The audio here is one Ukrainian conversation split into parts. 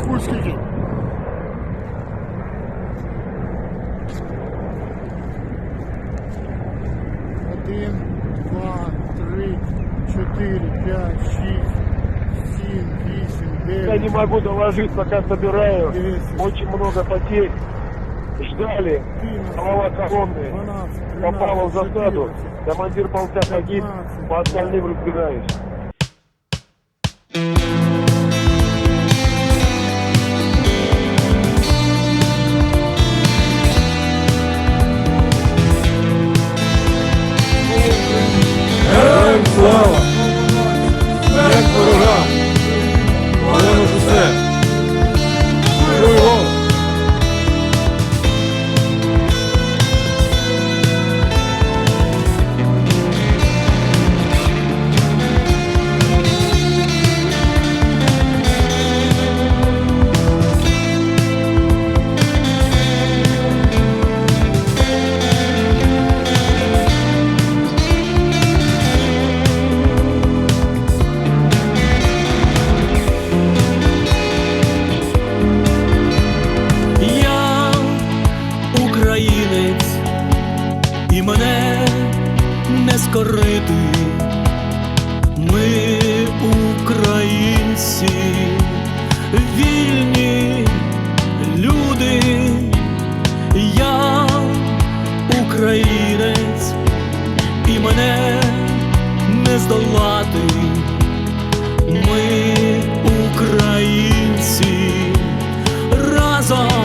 хуй скільки. Один, два, три, четыре, п'ять, шесть, семь, вісім, дев'ять. Я не могу доложить, пока собираю. Десять. Очень много потерь. Ждали. Голова колонны. Попала в засаду. Командир полка погиб. По остальным разбираюсь. Мене не здолати. Ми українці разом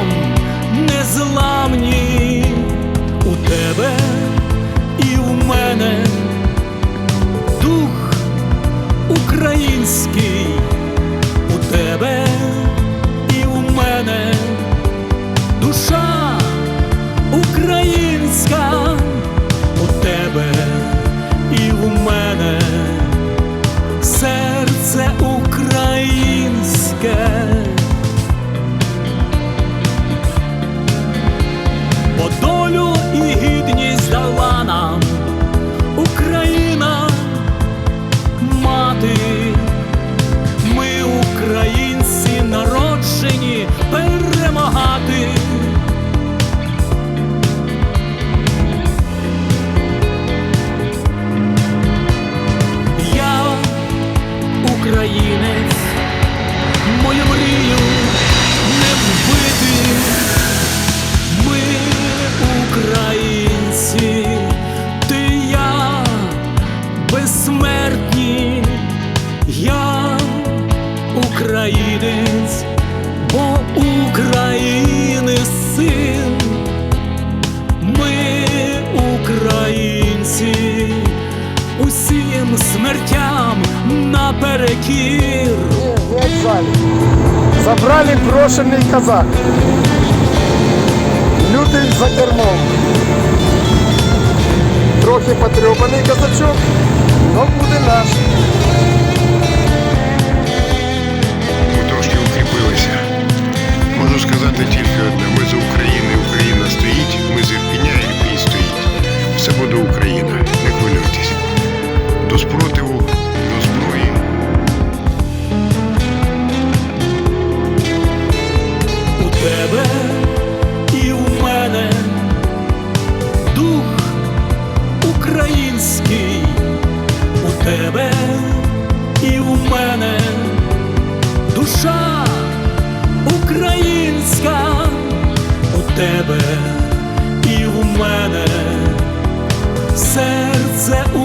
Бо безсмертні, я українець, бо України син, ми українці, усім смертям наперекір. Забрали брошенный казак. Лютий за кермом. Трохи потрепаний казачок, но буде наш. Трошки укріпилися. Можу сказати тільки одне: тебе і в мене серце у.